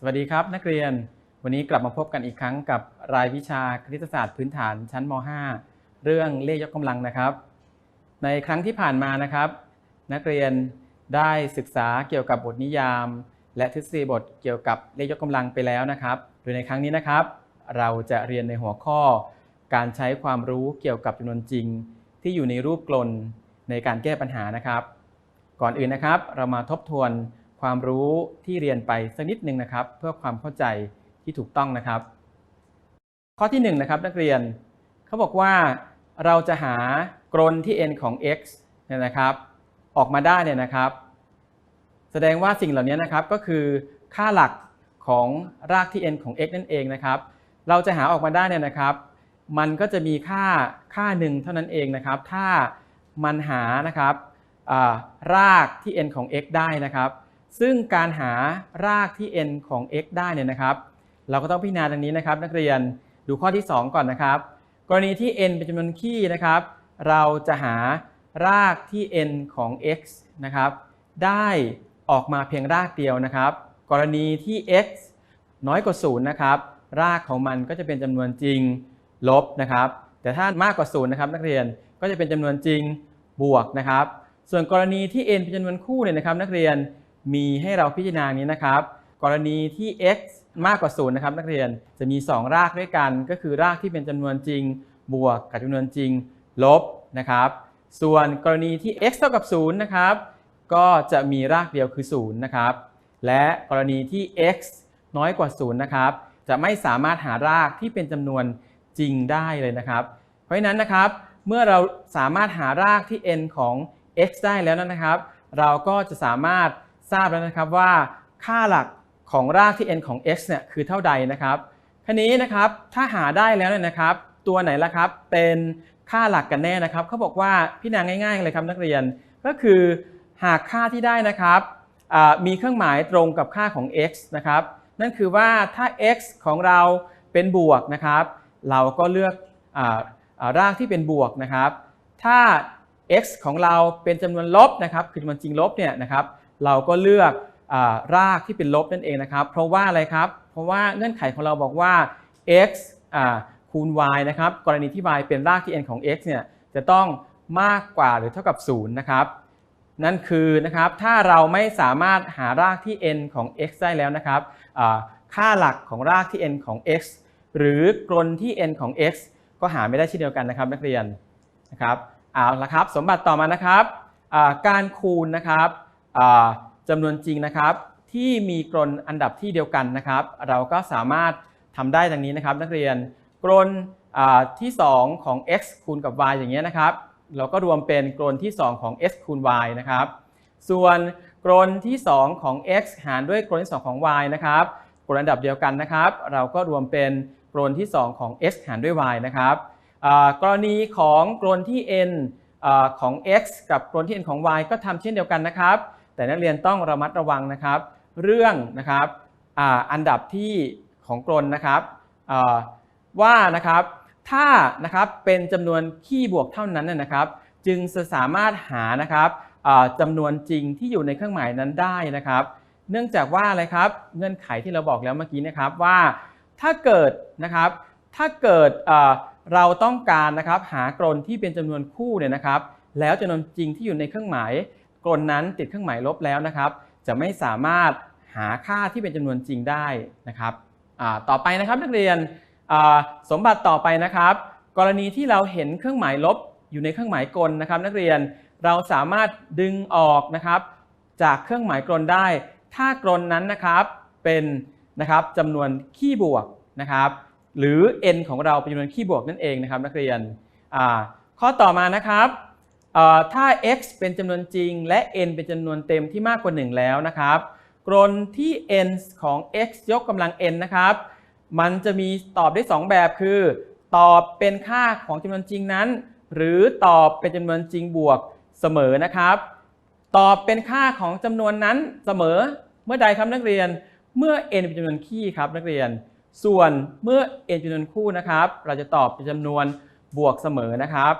สวัสดีครับนักเรียน วันนี้กลับมาพบกันอีกครั้งกับรายวิชาคณิตศาสตร์พื้นฐานชั้นม .5 เรื่องเลขยกกำลังนะครับ ในครั้งที่ผ่านมานะครับ นักเรียนได้ศึกษาเกี่ยวกับบทนิยาม และทฤษฎีบทเกี่ยวกับเลขยกกำลังไปแล้วนะครับโดยในครั้งนี้นะครับ เราจะเรียนในหัวข้อ การใช้ความรู้เกี่ยวกับจำนวนจริง ที่อยู่ในรูปกลนในการแก้ปัญหานะครับ ก่อนอื่นนะครับ เรามาทบทวน ความรู้ที่เรียนไปสักนิดหนึ่งนะครับ เพื่อความเข้าใจที่ถูกต้องนะครับ ข้อที่1นงนะครับนักเรียนเขาบอกว่าเราจะหากรนที่ n ของ x เนี่ยนะครับ ออกมาได้เนี่ยนะครับ แสดงว่าสิ่งเหล่านี้นะครับก็คือค่าหลักของรากที่ n ของ x นั่นเองนะครับ เราจะหาออกมาได้เนี่ยนะครับ มันก็จะมีค่าค่าหนึ่งเท่านั้นเองนะครับ ถ้ามันหานะครับรากที่ n ของ x ได้นะครับ ซึ่งการหารากที่ n ของ x ได้เนี่ยนะครับ เราก็ต้องพิจารณาดังนี้นะครับ นักเรียนดูข้อที่ 2 ก่อนนะครับ กรณีที่ n เป็นจำนวนคี่นะครับ เราจะหารากที่ n ของ x นะครับ ได้ออกมาเพียงรากเดียวนะครับ กรณีที่ x น้อยกว่า0นะครับ รากของมันก็จะเป็นจำนวนจริงลบนะครับ แต่ถ้ามากกว่า0นะครับ นักเรียนก็จะเป็นจำนวนจริงบวกนะครับ ส่วนกรณีที่ n เป็นจำนวนคู่เนี่ยนะครับ นักเรียน มีให้เราพิจารณานี้นะครับ กรณีที่ x มากกว่า0นะครับนักเรียนจะมี 2 รากด้วยกัน ก็คือรากที่เป็นจำนวนจริง บวกกับจำนวนจริงลบนะครับ ส่วนกรณีที่ x เท่ากับ0นะครับก็จะมีรากเดียวคือ0นะครับและกรณีที่ x น้อยกว่า0นะครับจะไม่สามารถหารากที่เป็นจำนวนจริงได้เลยนะครับ เพราะฉะนั้นนะครับเมื่อเราสามารถหารากที่ n ของ x ได้แล้วนะครับ เราก็จะสามารถ ทราบแล้วนะครับว่าค่าหลักของรากที่ n ของ x เนี่ยคือเท่าใดนะครับทีนี้นะครับถ้าหาได้แล้วเนี่ยนะครับ ตัวไหนละครับเป็นค่าหลักกันแน่นะครับเขาบอกว่าพี่นางง่ายๆเลยครับนักเรียนก็คือหากค่าที่ได้นะครับมีเครื่องหมายตรงกับค่าของ x นะครับนั่นคือว่าถ้า x ของเราเป็นบวกนะครับ เราก็เลือกออรากที่เป็นบวกนะครับ ถ้า x ของเราเป็นจำนวนลบนะครับคือจำนวนจริงลบเนี่ยนะครับ เราก็เลือกอรากที่เป็นลบนั่นเองนะครับ เพราะว่าอะไรครับ เพราะว่าเงื่อนไขของเราบอกว่า x คูณ y นะครับ กรณีที่ y เป็นรากที่ n ของ x เนี่ย จะต้องมากกว่าหรือเท่ากับ 0 นะครับ นั่นคือนะครับ ถ้าเราไม่สามารถหารากที่ n ของ x ได้แล้วนะครับ ค่าหลักของรากที่ n ของ x หรือกลที่ n ของ x ก็หาไม่ได้เช่นเดียวกันนะครับนักเรียนนะครับ เอาละครับ สมบัติต่อมานะครับ การคูณนะครับ จำนวนจริงนะครับ ที่มีกลอันดับที่เดียวกันนะครับ เราก็สามารถทำได้ดังนี้นะครับ นักเรียนกลอ่าที่ 2 ของ x คูณกับ y อย่างเงี้ยนะครับ เราก็รวมเป็นกลนที่ 2 ของ x คูณ y นะครับ ส่วนกลนที่ 2 ของ x หารด้วยกลนที่ 2 ของ y นะครับกลอันดับเดียวกันนะครับ เราก็รวมเป็นกลนที่ 2 ของ x หารด้วย y นะครับกรณีของกลนที่ n อของ x กับกลนที่ n ของ y ก็ทำเช่นเดียวกันนะครับ แต่นักเรียนต้องระมัดระวังนะครับ เรื่องนะครับอันดับที่ของกลนนะครับว่านะครับถ้านะครับเป็นจำนวนคี่บวกเท่านั้นนะนะครับ จึงจะสามารถหานะครับจำนวนจริงที่อยู่ในเครื่องหมายนั้นได้นะครับ เนื่องจากว่าอะไรครับเงื่อนไขที่เราบอกแล้วเมื่อกี้นะครับว่าถ้าเกิดนะครับถ้าเกิดเราต้องการนะครับหากลนที่เป็นจำนวนคู่เนี่ยนะครับ แล้วจำนวนจริงที่อยู่ในเครื่องหมาย กลนนั้นติดเครื่องหมายลบแล้วนะครับ จะไม่สามารถหาค่าที่เป็นจำนวนจริงได้นะครับต่อไปนะครับนักเรียนสมบัติต่อไปนะครับ กรณีที่เราเห็นเครื่องหมายลบอยู่ในเครื่องหมายกลนะครับ นักเรียนเราสามารถดึงออกนะครับ จากเครื่องหมายกลนได้ ถ้ากลนนั้นนะครับเป็นนะครับจำนวนคี่บวกนะครับหรือ n ของเราเป็นจำนวนคี่บวกนั่นเองนะครับ นักเรียนข้อต่อมานะครับ ถ้า x เป็นจำนวนจริง และ n เป็นจำนวนเต็มที่มากกว่า 1 แล้วนะครับ กลที่ n ของ x ยกกำลัง n นะครับ มันจะมีตอบได้ 2 แบบคือ ตอบเป็นค่าของจำนวนจริงนั้น หรือตอบเป็นจำนวนจริงบวกเสมอนะครับ ตอบเป็นค่าของจำนวนนั้นเสมอเมื่อใดครับนักเรียน เมื่อ n เป็นจำนวนคี่ครับนักเรียน ส่วนเมื่อ n เป็นจำนวนคู่นะครับ เราจะตอบเป็นจำนวนบวกเสมอนะครับ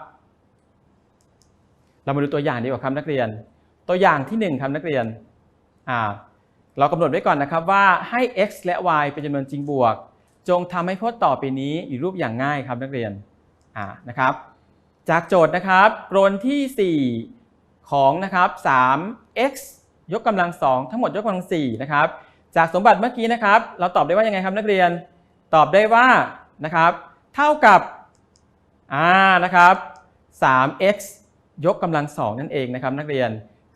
เรามาดูตัวอย่างดีกว่าครับนักเรียน ตัวอย่างที่ 1ครับนักเรียนอ่าเรากำหนดไว้ก่อนนะครับว่าให้ x และ y เป็นจำนวนจริงบวก จงทำให้พจน์ต่อไปนี้อยู่รูปอย่างง่ายครับนักเรียนอ่านะครับ จากโจทย์นะครับกรนที่ 4 ของนะครับ 3x ยกกำลัง 2 ทั้งหมดยกกำลัง4นะครับจากสมบัติเมื่อกี้นะครับ เราตอบได้ว่ายังไงครับนักเรียนตอบได้ว่านะครับ เท่ากับอ่านะครับ 3x ยกกำลัง2นั่นเองนะครับนักเรียน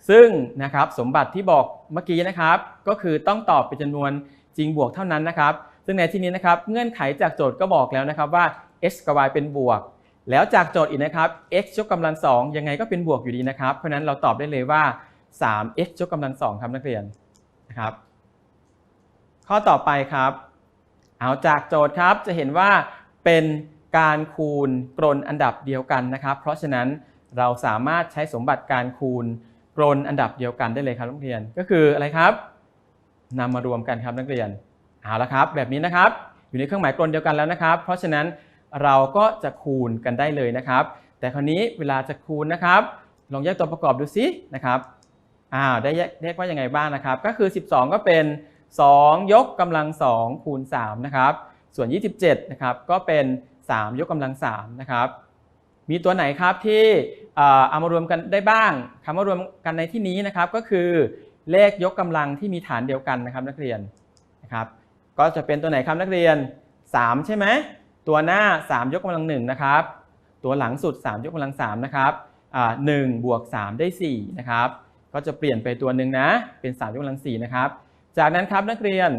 ซึ่งนะครับสมบัติที่บอกเมื่อกี้นะครับ ก็คือต้องตอบเป็นจำนวนจริงบวกเท่านั้นนะครับ ซึ่งในที่นี้นะครับเงื่อนไขจากโจทย์ก็บอกแล้วนะครับว่า x กับ y เป็นบวก แล้วจากโจทย์อีกนะครับ x ยกกำลัง2ยังไงก็เป็นบวกอยู่ดีนะครับ เพราะนั้นเราตอบได้เลยว่า 3x ยกกำลัง2ครับนักเรียนนะครับ ข้อต่อไปครับ เอาจากโจทย์ครับจะเห็นว่าเป็นการคูณกรนอันดับเดียวกันนะครับ เพราะฉะนั้น เราสามารถใช้สมบัติการคูณกรนอันดับเดียวกันได้เลยครับนักเรียนก็คืออะไรครับนำมารวมกันครับนักเรียนเอาละครับ แบบนี้นะครับ อยู่ในเครื่องหมายกรนเดียวกันแล้วนะครับ เพราะฉะนั้นเราก็จะคูณกันได้เลยนะครับ แต่คราวนี้เวลาจะคูณนะครับ ลองแยกตัวประกอบดูซินะครับอ้าวได้แยกเรียกว่ายังไงบ้างนะครับ ก็คือ 12 ก็เป็น 2 ยกกำลัง2คูณ3นะครับส่วน 27นะครับก็เป็น 3 ยกกำลัง3นะครับ มีตัวไหนครับที่เอามารวมกันได้บ้างคำว่ารวมกันในที่นี้นะครับ ก็คือเลขยกกำลังที่มีฐานเดียวกันนะครับนักเรียนนะครับ ก็จะเป็นตัวไหนครับนักเรียน 3 ใช่ไหมตัวหน้า 3 ยกกำลัง1นะครับตัวหลังสุด 3 ยกกำลัง3นะครับอ่า1บวก3ได้4นะครับก็จะเปลี่ยนไปตัวหนึ่งนะเป็น 3 ยกกำลัง4นะครับ จากนั้นครับนักเรียน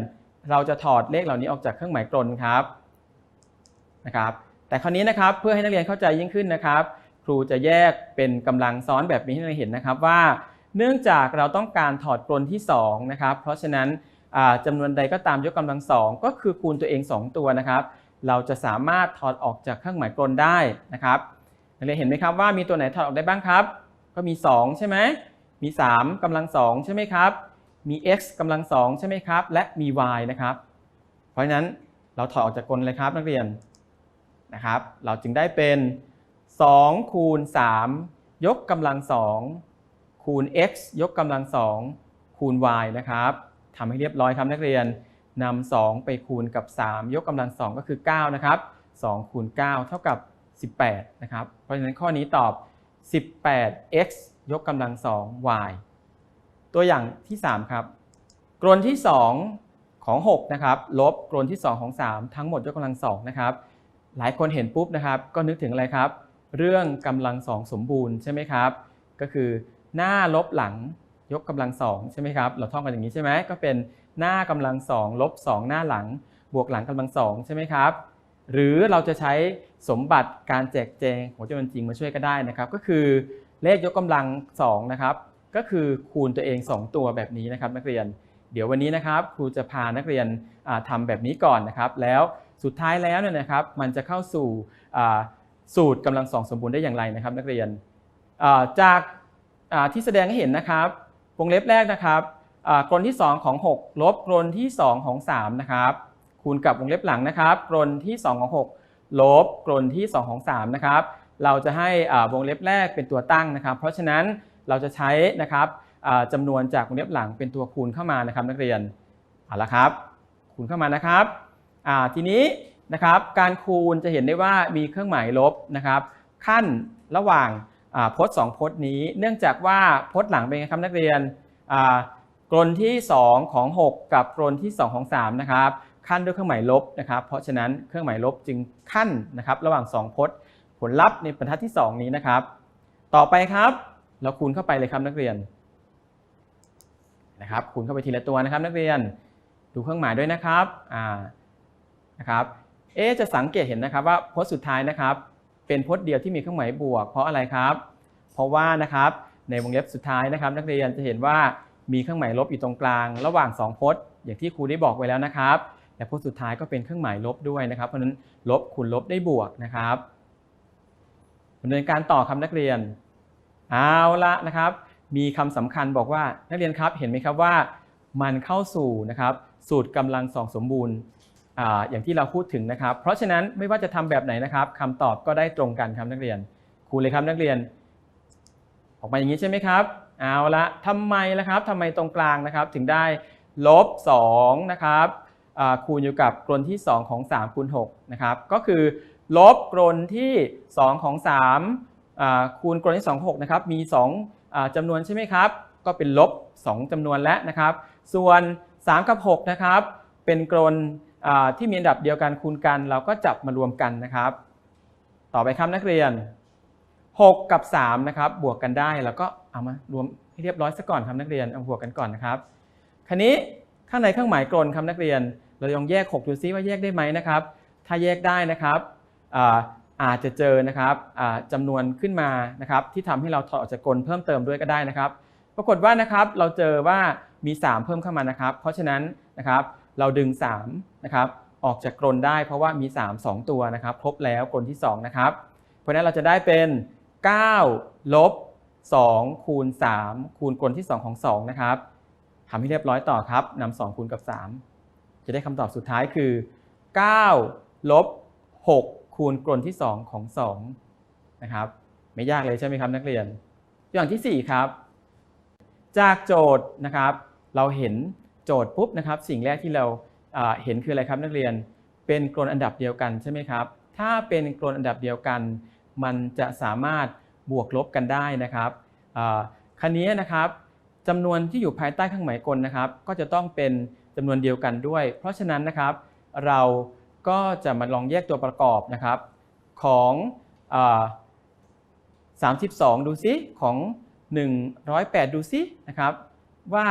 เราจะถอดเลขเหล่านี้ออกจากเครื่องหมายกลครับนะครับ แต่คราวนี้นะครับเพื่อให้นักเรียนเข้าใจยิ่งขึ้นนะครับ ครูจะแยกเป็นกำลังซ้อนแบบนี้ให้เราเห็นนะครับว่า เนื่องจากเราต้องการถอดกลนที่2นะครับเพราะฉะนั้นอ่าจำนวนใดก็ตามยกกำลังสองก็คือคูณตัวเอง 2 ตัวนะครับ เราจะสามารถถอดออกจากเครื่องหมายกลนได้นะครับนักเรียนเห็นไหมครับว่ามีตัวไหนถอดออกได้บ้างครับ ก็มี 2 ใช่ไหมมี 3กำลัง2ใช่ไหมครับมี x กำลัง2ใช่ไหมครับและมี y นะครับเพราะฉะนั้นเราถอดออกจากกลเลยครับนักเรียน นะครับ เราจึงได้เป็น2คูณ3ยกกำลัง2คูณ x ยกกำลัง2คูณ y นะครับทำให้เรียบร้อยครับนักเรียนนำ2ไปคูณกับ 3 ยกกำลัง2ก็คือ 9 นะครับ2คูณ9เท่ากับ 18 นะครับ เพราะฉะนั้นข้อนี้ตอบ 18x ยกกำลัง2 y ตัวอย่างที่ 3 ครับกรนที่ 2 ของ 6 นะครับ ลบกรนที่ 2 ของ 3 ทั้งหมดยกกำลัง2นะครับ หลายคนเห็นปุ๊บนะครับ ก็นึกถึงอะไรครับ เรื่องกำลัง2สมบูรณ์ใช่ไหมครับ ก็คือหน้าลบหลังยกกำลัง2ใช่ไหมครับ เราท่องกันอย่างนี้ใช่ไหมก็เป็นหน้ากำลัง2ลบ2หน้าหลัง บวกหลังกำลัง2ใช่ไหมครับ หรือเราจะใช้สมบัติการแจกแจงของจำนวนจริงมาช่วยก็ได้นะครับ ก็คือเลขยกกำลัง2นะครับก็คือคูณตัวเอง 2 ตัวแบบนี้นะครับนักเรียน เดี๋ยววันนี้นะครับครูจะพานักเรียนอ่าทำแบบนี้ก่อนนะครับ แล้ว สุดท้ายแล้วเนี่ยนะครับมันจะเข้าสู่สูตรกำลังสองสมบูรณ์ได้อย่างไรนะครับ นักเรียนจากที่แสดงให้เห็นนะครับวงเล็บแรกนะครับกรนที่ 2 ของ 6 ลบกรนที่ 2 ของ 3 นะครับ คูณกับวงเล็บหลังนะครับกรนที่ 2 ของ 6 ลบกรนที่ 2 ของ 3 นะครับ เราจะให้วงเล็บแรกเป็นตัวตั้งนะครับ เพราะฉะนั้นเราจะใช้นะครับจำนวนจากวงเล็บหลังเป็นตัวคูณเข้ามานะครับ นักเรียนเอาละครับ คูณเข้ามานะครับ ทีนี้นะครับการคูณจะเห็นได้ว่ามีเครื่องหมายลบนะครับ ขั้นระหว่างพจน์สองพจน์นี้ เนื่องจากว่าพจน์หลังเป็นไงครับนักเรียนกรนที่ 2 ของ 6 กับกรนที่ 2 ของ3นะครับขั้นด้วยเครื่องหมายลบนะครับ เพราะฉะนั้นเครื่องหมายลบจึงขั้นนะครับ ระหว่าง 2 พจน์ ผลลัพธ์ในบรรทัดที่ 2 นี้นะครับ ต่อไปครับ เราคูณเข้าไปเลยครับนักเรียนนะครับคูณเข้าไปทีละตัวนะครับ นักเรียนดูเครื่องหมายด้วยนะครับอ่า นะครับเอจะสังเกตเห็นนะครับว่าพจน์สุดท้ายนะครับ เป็นพจน์เดียวที่มีเครื่องหมายบวก เพราะอะไรครับ เพราะว่านะครับในวงเล็บสุดท้ายนะครับ นักเรียนจะเห็นว่ามีเครื่องหมายลบอยู่ตรงกลาง ระหว่าง2พจน์อย่างที่ครูได้บอกไว้แล้วนะครับและพจน์สุดท้ายก็เป็นเครื่องหมายลบด้วยนะครับ เพราะฉะนั้นลบคูณลบได้บวกนะครับดำเนินการต่อครับนักเรียนเอาละนะครับ มีคำสำคัญบอกว่านักเรียนครับเห็นไหมครับว่ามันเข้าสู่นะครับสูตรกำลังสองสมบูรณ์ อย่างที่เราพูดถึงนะครับ เพราะฉะนั้นไม่ว่าจะทำแบบไหนนะครับคำตอบก็ได้ตรงกันครับนักเรียนครูเลยครับนักเรียน ออกมาอย่างนี้ใช่ไหมครับ เอาละทำไมละครับทำไมตรงกลางนะครับ ถึงได้ลบ2นะครับคูณอยู่กับกรนที่ 2 ของ3คูณ6นะครับก็คือลบกรนที่ 2 ของ3อ่าคูณกรนที่2 6นะครับมี2อ่าจำนวนใช่ไหมครับ ก็เป็นลบ 2จำนวนแล้วนะครับ ส่วน 3 กับ 6 นะครับ เป็นกรน ที่มีอันดับเดียวกันคูณกัน เราก็จับมารวมกันนะครับ ต่อไปครับนักเรียน 6 กับ3นะครับบวกกันได้แล้วก็เอามารวมให้เรียบร้อยซะก่อนครับนักเรียนเอาบวกกันก่อนนะครับคราวนี้ข้างในเครื่องหมายกลนครับนักเรียน เราลองแยก 6 ดูซิว่าแยกได้ไหมนะครับ ถ้าแยกได้นะครับอาจจะเจอนะครับจำนวนขึ้นมานะครับ ที่ทำให้เราถอดออกจากกลเพิ่มเติมด้วยก็ได้นะครับ ปรากฏว่านะครับเราเจอว่ามี 3 เพิ่มเข้ามานะครับ เพราะฉะนั้นนะครับ เราดึง3นะครับออกจากกลนได้เพราะว่ามี 3 2 ตัวนะครับครบแล้วกลที่2นะครับเพราะฉะนั้นเราจะได้เป็น 9 ลบ 2 คูณ 3 คูณกลที่ 2 ของ 2 นะครับทำให้เรียบร้อยต่อครับนำ2คูณกับ 3 จะได้คำตอบสุดท้ายคือ 9 ลบ 6 คูณกลที่ 2 ของ 2 นะครับ ไม่ยากเลยใช่ไหมครับนักเรียน อย่างทีสี่4 ครับ จากโจทย์นะครับ เราเห็น โจทย์ปุ๊บนะครับสิ่งแรกที่เราเห็นคืออะไรครับนักเรียน เป็นกลอันดับเดียวกันใช่ไหมครับ ถ้าเป็นกลอันดับเดียวกัน มันจะสามารถบวกลบกันได้นะครับคันนี้นะครับจำนวนที่อยู่ภายใต้เครื่องหมายกลนะครับ ก็จะต้องเป็นจำนวนเดียวกันด้วย เพราะฉะนั้นนะครับ เราก็จะมาลองแยกตัวประกอบนะครับ ของอา32 ดูซิของ 108 ดูซินะครับ ว่า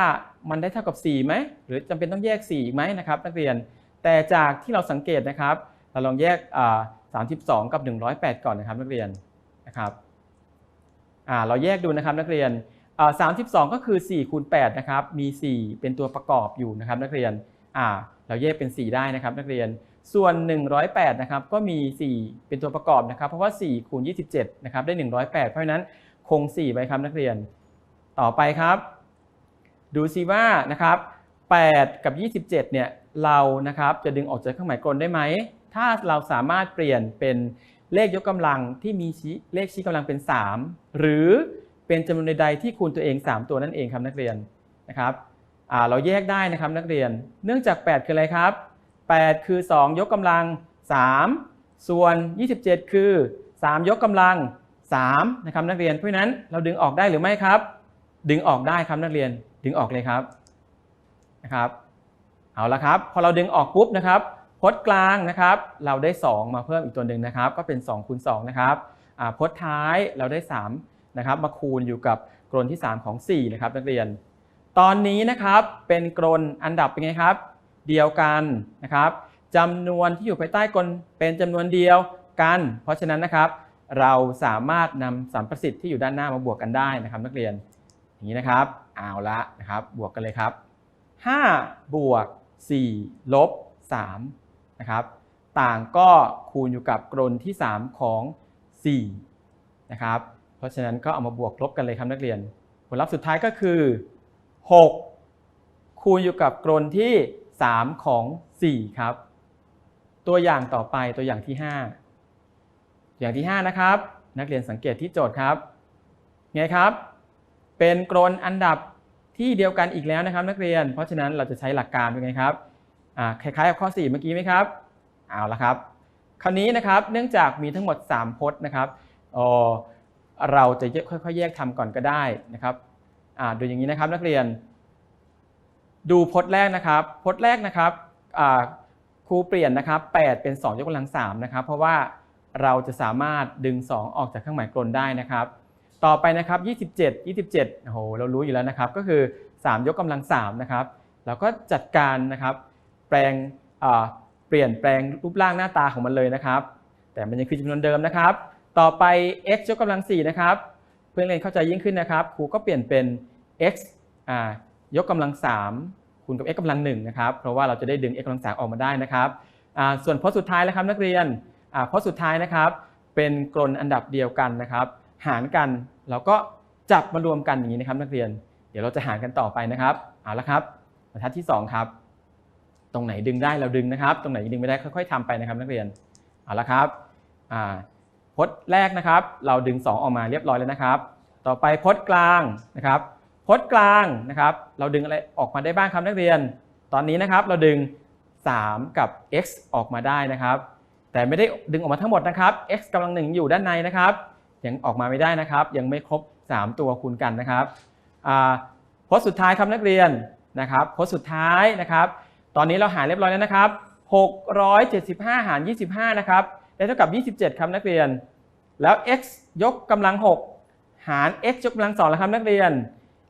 มันได้เท่ากับ 4 ไหม หรือจำเป็นต้องแยก 4 อีกไหมนะครับนักเรียน แต่จากที่เราสังเกตนะครับ เราลองแยก32 กับ 108 ก่อนนะครับนักเรียนนะครับเราแยกดูนะครับนักเรียน32 ก็คือ 4 คูณ 8 นะครับ มี 4 เป็นตัวประกอบอยู่นะครับนักเรียนเราแยกเป็น 4 ได้นะครับนักเรียน ส่วน 108 นะครับ ก็มี 4 เป็นตัวประกอบนะครับ เพราะว่า 4 คูณ 27 นะครับ ได้ 108 เพราะฉะนั้นคง 4ไปครับนักเรียน ต่อไปครับ ดูซิว่านะครับ8กับ 27เนี่ยเรานะครับจะดึงออกจากเครื่องหมายกลได้ไหม ถ้าเราสามารถเปลี่ยนเป็นเลขยกกำลังที่มีชี้เลขชี้กำลังเป็น 3 หรือเป็นจำนวนใดที่คูณตัวเอง 3 ตัวนั่นเองครับนักเรียนนะครับเราแยกได้นะครับนักเรียน เนื่องจาก 8 คืออะไรครับ 8 คือ 2 ยกกำลัง 3 ส่วน 27 คือ 3 ยกกำลัง3นะครับนักเรียนเพราะฉะนั้นเราดึงออกได้หรือไม่ครับ ดึงออกได้ครับนักเรียน ดึงออกเลยครับนะครับ เอาละครับ พอเราดึงออกปุ๊บนะครับพจน์กลางนะครับ เราได้ 2 มาเพิ่มอีกตัวหนึ่งนะครับ ก็เป็น2คูณ2นะครับพจน์ท้ายเราได้3นะครับมาคูณอยู่กับกรนที่ 3 ของ4นะครับนักเรียน ตอนนี้นะครับเป็นกรนอันดับเป็นไงครับ เดียวกันนะครับจำนวนที่อยู่ภายใต้กลเป็นจำนวนเดียวกัน เพราะฉะนั้นนะครับ เราสามารถนำสัมประสิทธิ์ที่อยู่ด้านหน้ามาบวกกันได้นะครับ นักเรียน นี้นะครับเอาละนะครับบวกกันเลยครับ5บวก4ลบ3นะครับต่างก็คูณอยู่กับกรนที่ 3 ของ4นะครับเพราะฉะนั้นก็เอามาบวกลบกันเลยครับนักเรียน ผลลัพธ์สุดท้ายก็คือ 6 คูณอยู่กับกรนที่ 3 ของ 4 ครับ ตัวอย่างต่อไปตัวอย่างที่ 5 อย่างที่ 5 นะครับ นักเรียนสังเกตที่โจทย์ครับ ไงครับ เป็นกรนอันดับที่เดียวกันอีกแล้วนะครับ นักเรียน เพราะฉะนั้นเราจะใช้หลักการเป็นไงครับคล้ายๆกับข้อ 4 เมื่อกี้ไหมครับเอาละครับ คราวนี้นะครับเนื่องจากมีทั้งหมด 3พจน์นะครับเเราจะค่อยๆแยกทำก่อนก็ได้นะครับดูอย่างนี้นะครับนักเรียน ดูพจน์แรกนะครับพจน์แรกนะครับครูเปลี่ยนนะครับ 8 เป็น 2 ยกกำลัง3นะครับ เพราะว่าเราจะสามารถดึง 2 ออกจากเครื่องหมายกลนได้นะครับ ต่อไปนะครับ 27 27โอ้โหเรารู้อยู่แล้วนะครับ ก็คือ 3 ยกกำลัง3นะครับเราก็จัดการนะครับแปลงเปลี่ยนแปลงรูปร่างหน้าตาของมันเลยนะครับ แต่มันยังคือจำนวนเดิมนะครับ ต่อไป x ยกกำลัง4นะครับเพื่อนเรียนเข้าใจยิ่งขึ้นนะครับครูก็เปลี่ยนเป็น x ยกกำลัง3คูณกับ x กำลัง1นะครับเพราะว่าเราจะได้ดึง x กำลัง3ออกมาได้นะครับส่วนพจน์สุดท้ายแล้วครับนักเรียนพจน์สุดท้ายนะครับ เป็นกลนอันดับเดียวกันนะครับ หารกัน เราก็จับมารวมกันอย่างนี้นะครับ นักเรียน เดี๋ยวเราจะหารกันต่อไปนะครับเอาละครับบรรทัดที่2ครับ ตรงไหนดึงได้เราดึงนะครับ ตรงไหนดึงไม่ได้ค่อย ๆทำไปนะครับ นักเรียนเอาละครับพจน์แรกนะครับ เราดึง 2 ออกมาเรียบร้อยแล้วนะครับ ต่อไปพจน์กลางนะครับพจน์กลางนะครับ เราดึงอะไรออกมาได้บ้างครับนักเรียน ตอนนี้นะครับเราดึง 3 กับ x ออกมาได้นะครับ แต่ไม่ได้ดึงออกมาทั้งหมดนะครับ x กำลังหนึ่งอยู่ด้านในนะครับ ยังออกมาไม่ได้นะครับ ยังไม่ครบ 3 ตัวคูณกันนะครับอ่าพจน์สุดท้ายครับนักเรียนนะครับโพจน์สุดท้ายนะครับ ตอนนี้เราหารเรียบร้อยแล้วนะครับ 675 หาร 25 นะครับได้เท่ากับ 27 ครับนักเรียน แล้ว x ยกกำลัง 6 หาร x ยกกำลัง2แล้วครับนักเรียน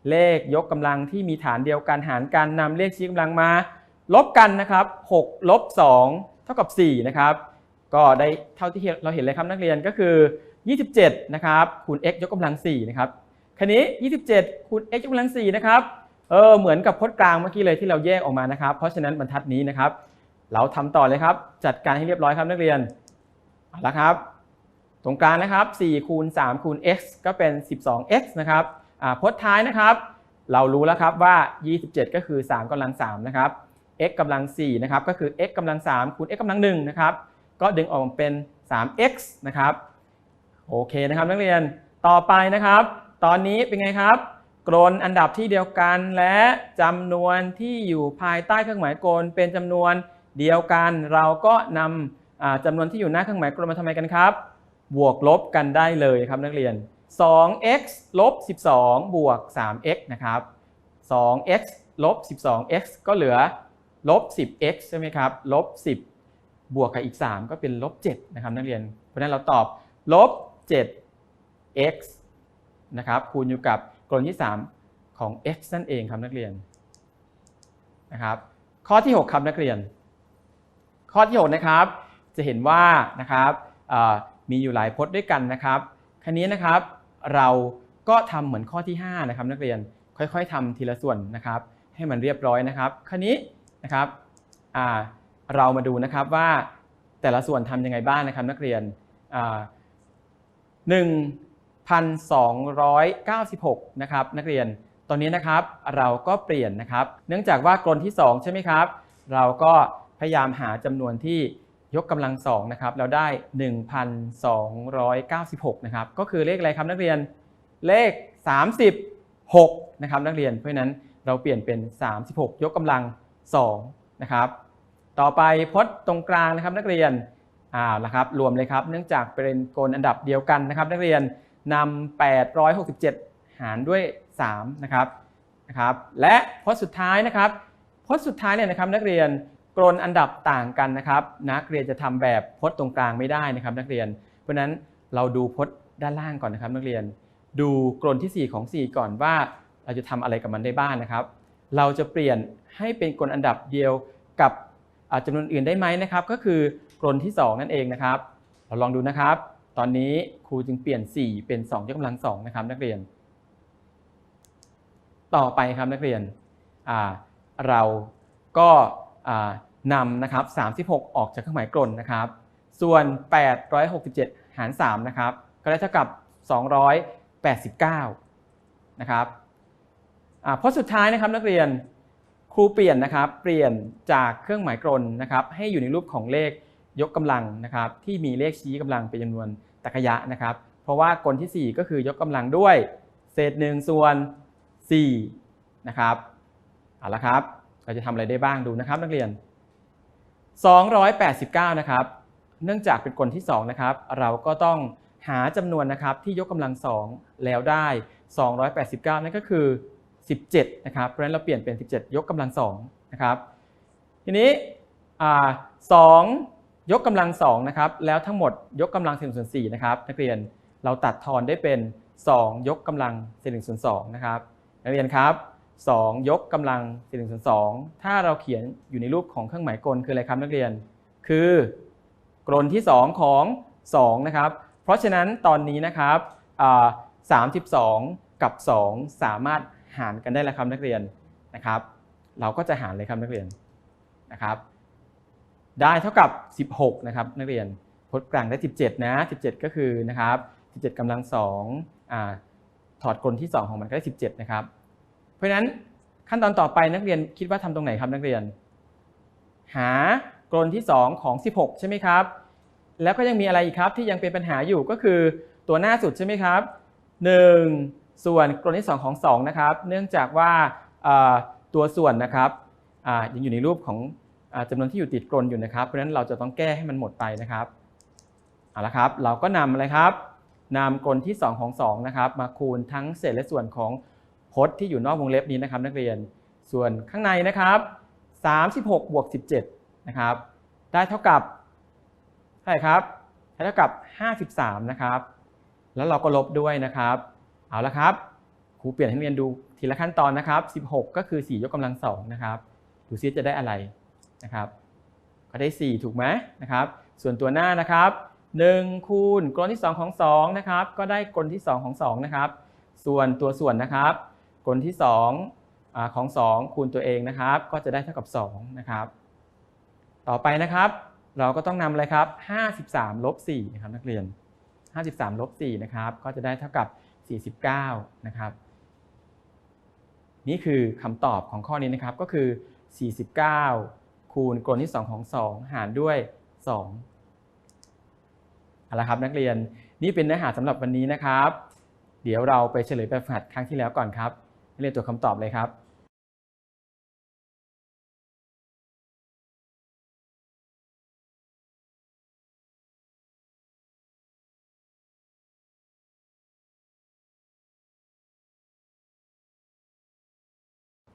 เลขยกกำลังที่มีฐานเดียวกันหารกันนำเลขชี้กำลังมา ลบกันนะครับ6ลบ2เท่ากับ4นะครับ ก็ได้เท่าที่เราเห็นเลยครับนักเรียนก็คือ 27นะครับคูณ x ยกกำลัง4นะครับคันนี้ 27คูณ x ยกกำลัง4นะครับเออเหมือนกับพจน์กลางเมื่อกี้เลยที่เราแยกออกมานะครับ เพราะฉะนั้นบรรทัดนี้นะครับ เราทำต่อเลยครับ จัดการให้เรียบร้อยครับนักเรียนเอาละครับ ตรงกลางนะครับ4คูณ3คูณ x ก็เป็น 12x นะครับอ่าพจน์ท้ายนะครับ เรารู้แล้วครับว่า 27 ก็คือ 3กำลัง3นะครับ x กำลัง4นะครับก็คือ x กำลัง3คูณ x กำลัง1นะครับก็ดึงออกเป็น 3x นะครับ โอเคนะครับนักเรียนต่อไปนะครับ ตอนนี้เป็นไงครับกรนอันดับที่เดียวกันและจำนวนที่อยู่ภายใต้เครื่องหมายกลเป็นจำนวนเดียวกัน เราก็นำอ่าจำนวนที่อยู่หน้าเครื่องหมายกลมาทำไมกันครับ บวกลบกันได้เลยครับนักเรียน 2x ลบ 12 บวก 3x นะครับ 2x ลบ 12x ก็เหลือลบ 10x ใช่ไหมครับ ลบ 10 บวกกับอีก 3 ก็เป็นลบ 7 นะครับนักเรียน เพราะนั้นเราตอบลบ 7x นะครับคูณอยู่กับกรณที่ 3 ของ x นั่นเองครับนักเรียนนะครับข้อที่ 6 ครับนักเรียน ข้อที่ 6 นะครับ จะเห็นว่านะครับมีอยู่หลายพจน์ด้วยกันนะครับคันนี้นะครับเราก็ทำเหมือนข้อที่ 5 นะครับ นักเรียนค่อยๆทำทีละส่วนนะครับ ให้มันเรียบร้อยนะครับคันนี้นะครับเรามาดูนะครับว่าแต่ละส่วนทำยังไงบ้างนะครับ นักเรียน 1,296 นะครับนักเรียน ตอนนี้นะครับเราก็เปลี่ยนนะครับ เนื่องจากว่ากรนที่ 2 ใช่ไหมครับ เราก็พยายามหาจำนวนที่ยกกำลังสองนะครับเราได้ 1,296 นะครับ ก็คือเลขอะไรครับนักเรียน เลข 36 นะครับนักเรียน เพราะฉะนั้นเราเปลี่ยนเป็น 36 ยกกำลัง2นะครับ ต่อไปพจน์ตรงกลางนะครับนักเรียน อ่าละครับรวมเลยครับ เนื่องจากเป็นกลอันดับเดียวกันนะครับ นักเรียนนำ867 หารด้วย3นะครับนะครับและพจน์สุดท้ายนะครับพจน์สุดท้ายเนี่ยนะครับนักเรียนกรนอันดับต่างกันนะครับ นักเรียนจะทำแบบพจน์ตรงกลางไม่ได้นะครับ นักเรียน เพราะฉะนั้นเราดูพจน์ด้านล่างก่อนนะครับ นักเรียนดูกรนที่ 4 ของ 4 ก่อนว่า เราจะทำอะไรกับมันได้บ้างนะครับ เราจะเปลี่ยนให้เป็นกรนอันดับเดียวกับอ่าจำนวนอื่นได้ไหมนะครับ ก็คือ กรนที่ 2 นั่นเองนะครับ เราลองดูนะครับ ตอนนี้ครูจึงเปลี่ยน 4 เป็น2ยกกำลัง2นะครับ นักเรียน ต่อไปครับนักเรียนเราก็นำนะครับ36 ออกจากเครื่องหมายกลนนะครับ ส่วน 867 หาร 3 นะครับ ก็ได้เท่ากับ 289 นะครับเพราะสุดท้ายนะครับนักเรียนครูเปลี่ยนนะครับ เปลี่ยนจากเครื่องหมายกลนนะครับ ให้อยู่ในรูปของเลข ยกกำลังนะครับที่มีเลขชี้กำลังเป็นจำนวนตรรกะยะนะครับ เพราะว่ากลที่ 4 ก็คือยกกำลังด้วยเศษ1ส่วน4นะครับเอาละครับ เราจะทำอะไรได้บ้างดูนะครับนักเรียน 289 นะครับ เนื่องจากเป็นกลที่2นะครับเราก็ต้องหาจำนวนนะครับที่ยกกำลัง 2 แล้วได้ 289 นั่นก็คือ 17 นะครับ เพราะฉะนั้นเราเปลี่ยนเป็น 17 ยกกำลัง2นะครับ ทีนี้อ่า2 ยกกำลัง2นะครับแล้วทั้งหมดยกกำลัง1ส่วน4นะครับนักเรียนเราตัดทอนได้เป็น 2 ยกกำลัง1ส่วน2นะครับนักเรียนครับ2ยกกำลัง1ส่วน2ถ้าเราเขียนอยู่ในรูปของเครื่องหมายกลคืออะไรครับนักเรียน คือกลนที่ 2 ของ2นะครับเพราะฉะนั้นตอนนี้นะครับอ่า32กับ 2 สามารถหารกันได้แล้วครับนักเรียนนะครับ เราก็จะหารเลยครับนักเรียนนะครับ ได้เท่ากับ 16 นะครับ นักเรียนพจน์กลางได้ 17 นะ 17 ก็คือนะครับ 17กำลัง2อ่าถอดกลที่ 2 ของมันก็ได้ 17 นะครับ เพราะฉะนั้นขั้นตอนต่อไปนักเรียนคิดว่าทำตรงไหนครับนักเรียน หากลที่ 2 ของ 16 ใช่ไหมครับ แล้วก็ยังมีอะไรอีกครับที่ยังเป็นปัญหาอยู่ก็คือตัวหน้าสุดใช่ไหมครับ 1 ส่วนกรณีที่ 2 ของ 2 นะครับ เนื่องจากว่าตัวส่วนนะครับยังอยู่ในรูปของ จำนวนที่อยู่ติดกลนอยู่นะครับ เพราะฉะนั้นเราจะต้องแก้ให้มันหมดไปนะครับเอาละครับ เราก็นำอะไรครับนำกลที่ 2 ของ2นะครับมาคูณทั้งเศษและส่วนของพจน์ที่อยู่นอกวงเล็บนี้นะครับ นักเรียน ส่วนข้างในนะครับ 36บวก17นะครับได้เท่ากับเท่าไหร่ครับได้เท่ากับ 53นะครับแล้วเราก็ลบด้วยนะครับเอาละครับครูเปลี่ยนให้นักเรียนดูทีละขั้นตอนนะครับ 16 ก็คือ 4 ยกกำลัง2นะครับ ดูซิจะได้อะไร นะครับก็ได้4ถูกไหมนะครับ ส่วนตัวหน้านะครับ1คูณกลนที่ 2 ของ2นะครับก็ได้กลนที่ 2 ของ2นะครับส่วนตัวส่วนนะครับกลที่2อของ 2 คูณตัวเองนะครับ ก็จะได้เท่ากับ2นะครับต่อไปนะครับ เราก็ต้องนำอะไรครับ53ลบ4นะครับนักเรียน 53ลบ4นะครับก็จะได้เท่ากับ 49นะครับนี่คือคำตอบของข้อนี้นะครับก็คือ 49 คูณกลที่ 2 ของ 2 หารด้วย 2เอาละครับนักเรียนนี่เป็นเนื้อหาสำหรับวันนี้นะครับ เดี๋ยวเราไปเฉลยแบบฝึกหัดครั้งที่แล้วก่อนครับนักเรียนตัวคำตอบเลยครับ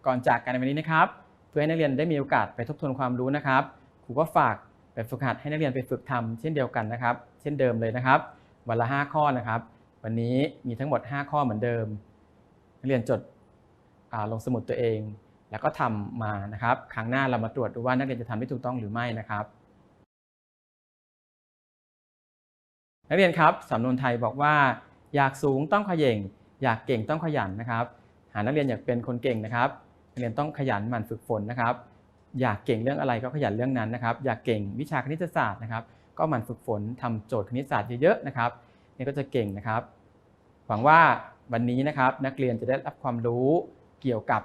ก่อนจากกันในวันนี้นะครับ เพื่อให้นักเรียนได้มีโอกาสไปทบทวนความรู้นะครับครูก็ฝากแบบฝึกหัดให้นักเรียนไปฝึกทำเช่นเดียวกันนะครับ เช่นเดิมเลยนะครับ วันละ 5 ข้อนะครับ วันนี้มีทั้งหมด 5 ข้อเหมือนเดิม นักเรียนจดลงสมุดตัวเอง แล้วก็ทำมานะครับ ครั้งหน้าเรามาตรวจดูว่านักเรียนจะทำได้ถูกต้องหรือไม่นะครับ นักเรียนครับสำนวนไทยบอกว่า อยากสูงต้องขย่งอยากเก่งต้องขยันนะครับ หานักเรียนอยากเป็นคนเก่งนะครับ เรียนต้องขยันหมั่นฝึกฝนนะครับ อยากเก่งเรื่องอะไรก็ขยันเรื่องนั้นนะครับ อยากเก่งวิชาคณิตศาสตร์นะครับ ก็หมั่นฝึกฝนทำโจทย์คณิตศาสตร์เยอะๆนะครับนี่ก็จะเก่งนะครับ หวังว่าวันนี้นะครับนักเรียนจะได้รับความรู้เกี่ยวกับ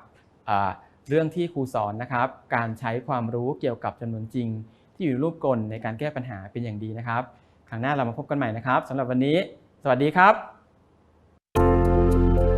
เรื่องที่ครูสอนนะครับ การใช้ความรู้เกี่ยวกับจำนวนจริง ที่อยู่รูปกลในการแก้ปัญหาเป็นอย่างดีนะครับ ครั้งหน้าเรามาพบกันใหม่นะครับสำหรับวันนี้ สวัสดีครับ